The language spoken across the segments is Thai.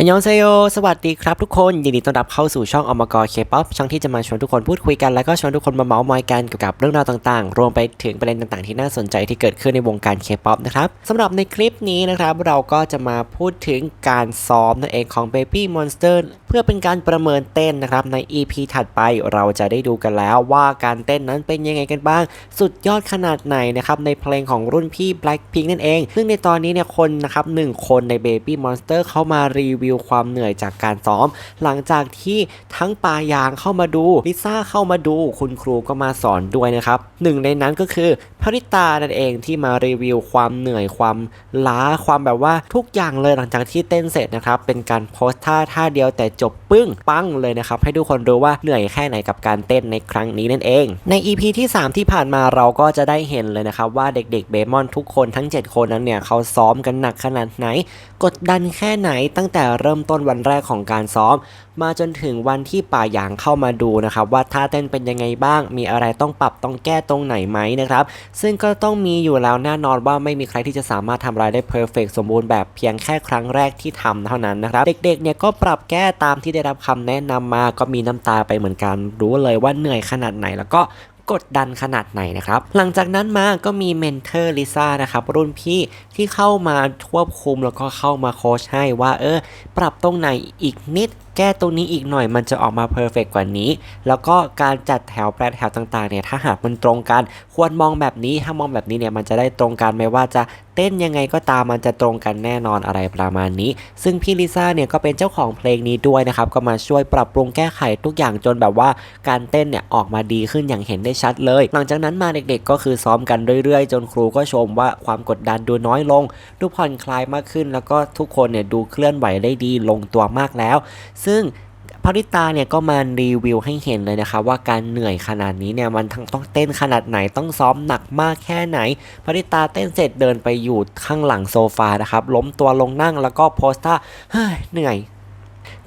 อันยองเซโยสวัสดีครับทุกคน ยินดีต้อนรับเข้าสู่ช่องอมกรเคป๊อปช่องที่จะมาชวนทุกคนพูดคุยกัน แล้วก็ชวนทุกคนมาเมาส์มอยกันเกี่ยวกับเรื่องราวต่างๆ รวมไปถึงประเด็นต่างๆ ที่น่าสนใจที่เกิดขึ้นในวงการเคป๊อปนะครับสำหรับในคลิปนี้นะครับ เราก็จะมาพูดถึงการซ้อมนั่นเองของ Baby Monster เพื่อเป็นการประเมินเต้นนะครับใน EP ถัดไปเราจะได้ดูกันแล้วว่าการเต้นนั้นเป็นยังไงกันบ้าง สุดยอดขนาดไหนนะครับในเพลงของรุ่นพี่ Blackpink นั่นเอง ซึ่งในตอนนี้เนี่ยคนนะครับหนึ่งคนใน Baby Monster เข้ามารีวิวความเหนื่อยจากการซ้อม หลังจากที่ทั้งปายางเข้ามาดูลิซ่าเข้ามาดู คุณครูก็มาสอนด้วยนะครับหนึ่งในนั้นก็คือพริตานั่นเองที่มารีวิวความเหนื่อยความล้าความแบบว่าทุกอย่างเลยหลังจากที่เต้นเสร็จนะครับเป็นการโพสท่าท่าเดียวแต่จบปึ้งปังเลยนะครับให้ทุกคนรู้ว่าเหนื่อยแค่ไหนกับการเต้นในครั้งนี้นั่นเอง ใน EP ที่ 3 ที่ผ่านมาเราก็จะได้เห็นเลยนะครับว่าเด็กๆเบมอนทุกคนทั้ง 7 คนนั้นเนี่ยเขาซ้อมกันหนักขนาดไหน กดดันแค่ไหนตั้งแต่เริ่มต้นวันแรกของการซ้อม มาจนถึงวันที่ป่าหยางเข้ามาดูนะครับว่าท่าเต้นเป็นยังไงบ้าง มีอะไรต้องปรับต้องแก้ตรงไหนไหมนะครับซึ่งก็ต้องมีอยู่แล้วแน่นอนว่าไม่มีใครที่จะสามารถทำอะไรได้เพอร์เฟกสมบูรณ์แบบเพียงแค่ครั้งแรกที่ทำเท่านั้นนะครับเด็กๆเนี่ยก็ปรับแก้ตามามที่ได้รับคำแนะนำมาก็มีน้ำตาไปเหมือนกัน รู้เลยว่าเหนื่อยขนาดไหนแล้วก็กดดันขนาดไหนนะครับ หลังจากนั้นมาก็มีเมนเทอร์ลิซ่านะครับ รุ่นพี่ที่เข้ามาควบคุมแล้วก็เข้ามาโค้ชให้ว่าเออ ปรับตรงไหนอีกนิด แก้ตรงนี้อีกหน่อยมันจะออกมาเพอร์เฟกกว่านี้ แล้วก็การจัดแถวแปรแถวต่างๆเนี่ยถ้าหากมันตรงกัน ควรมองแบบนี้ถ้ามองแบบนี้เนี่ยมันจะได้ตรงกันไม่ว่าจะเต้นยังไงก็ตามมันจะตรงกันแน่นอนอะไรประมาณนี้ ซึ่งพี่ลิซ่าเนี่ยก็เป็นเจ้าของเพลงนี้ด้วยนะครับ ก็มาช่วยปรับปรุงแก้ไขทุกอย่างจนแบบว่าการเต้นเนี่ยออกมาดีขึ้นอย่างเห็นได้ชัดเลย หลังจากนั้นมาเด็กๆ ก็คือซ้อมกันเรื่อยๆ จนครูก็ชมว่าความกดดันดูน้อยลง ดูผ่อนคลายมากขึ้น แล้วก็ทุกคนเนี่ยดูเคลื่อนไหวได้ดีลงตัวมากแล้ว ซึงพริตาเนี่ยก็มารีวิวให้เห็นเลยนะคะว่าการเหนื่อยขนาดนี้เนี่ยมันทั้งต้องเต้นขนาดไหนต้องซ้อมหนักมากแค่ไหนพริตาเต้นเสร็จเดินไปอยู่ข้างหลังโซฟานะครับล้มตัวลงนั่งแล้วก็โพสท่าเฮ้ยเหนื่อย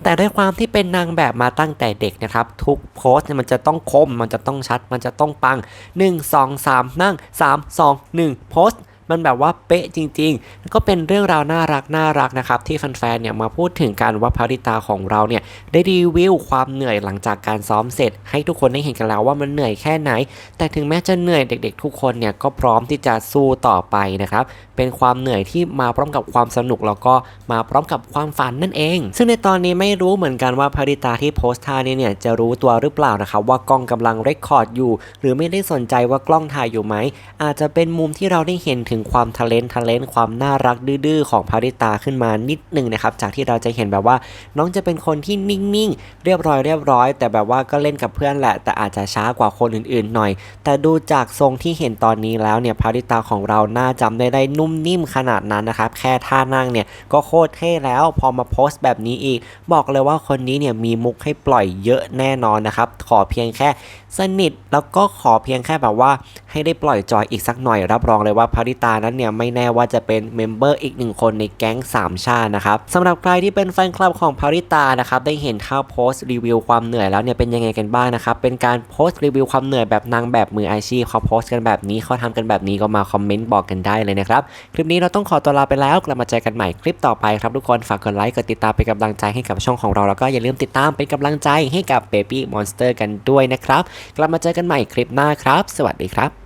แต่ด้วยความที่เป็นนางแบบมาตั้งแต่เด็กนะครับ ทุกโพสเนี่ยมันจะต้องคม มันจะต้องชัด มันจะต้องปัง 1 2 3 นั่ง 3 2 1 โพสต์ มันแบบว่าเป๊ะจริงๆแล้วก็เป็นเรื่องราวน่ารักน่ารักนะครับที่แฟนๆเนี่ยมาพูดถึงการว่าพาริตาของเราเนี่ยได้รีวิวความเหนื่อยหลังจากการซ้อมเสร็จ ให้ทุกคนได้เห็นกันแล้วว่ามันเหนื่อยแค่ไหน แต่ถึงแม้จะเหนื่อยเด็ก ๆ ทุกคนเนี่ยก็พร้อมที่จะสู้ต่อไปนะครับเป็นความเหนื่อยที่มาพร้อมกับความสนุกแล้วก็มาพร้อมกับความฝันนั่นเอง ซึ่งในตอนนี้ไม่รู้เหมือนกันว่าพาริตาที่โพสต์ท่านี้เนี่ยจะรู้ตัวหรือเปล่านะครับว่ากล้องกำลังเรคคอร์ดอยู่ หรือไม่ได้สนใจว่ากล้องถ่ายอยู่ไหมอาจจะเป็นมุมที่เราได้เห็นถึงความทะเลนทะเลนความน่ารักดื้อๆของพาริตาขึ้นมานิดหนึ่งนะครับจากที่เราจะเห็นแบบว่าน้องจะเป็นคนที่นิ่งๆ เรียบร้อยเรียบร้อย แต่แบบว่าก็เล่นกับเพื่อนแหละ แต่อาจจะช้ากว่าคนอื่นๆหน่อย แต่ดูจากทรงที่เห็นตอนนี้แล้วเนี่ยพาริตาของเราน่าจำได้ได้นุ่มนิ่มขนาดนั้นนะครับแค่ท่านั่งเนี่ยก็โคตรเท่แล้วพอมาโพสต์แบบนี้อีก บอกเลยว่าคนนี้เนี่ยมีมุกให้ปล่อยเยอะแน่นอนนะครับขอเพียงแค่สนิทแล้วก็ขอเพียงแค่แบบว่าให้ได้ปล่อยจอยอีกสักหน่อยรับรองเลยว่าพาริตานั้นเนี่ยไม่แน่ว่าจะเป็นเมมเบอร์อีกหนึ่งคนในแก๊งสามชาตินะครับสำหรับใครที่เป็นแฟนคลับของพาริตานะครับได้เห็นท่าวโพสต์รีวิวความเหนื่อยแล้วเนี่ยเป็นยังไงกันบ้างนะครับเป็นการโพสต์รีวิวความเหนื่อยแบบนางแบบมืออาชีพเขาโพสต์กันแบบนี้เขาทำกันแบบนี้ก็มาคอมเมนต์บอกกันได้เลยนะครับคลิปนี้เราต้องขอตัวลาไปแล้วกลับมาเจอกันใหม่คลิปต่อไปครับทุกคนฝากกดไลค์กดติดตามเป็นกำลังใจให้กับช่องของเราแล้วก็อย่าลืมติดตามเป็นกำลังใจให้กับ Baby Monster กันด้วยนะครับ กลับมาเจอกันใหม่คลิปหน้าครับ สวัสดีครับ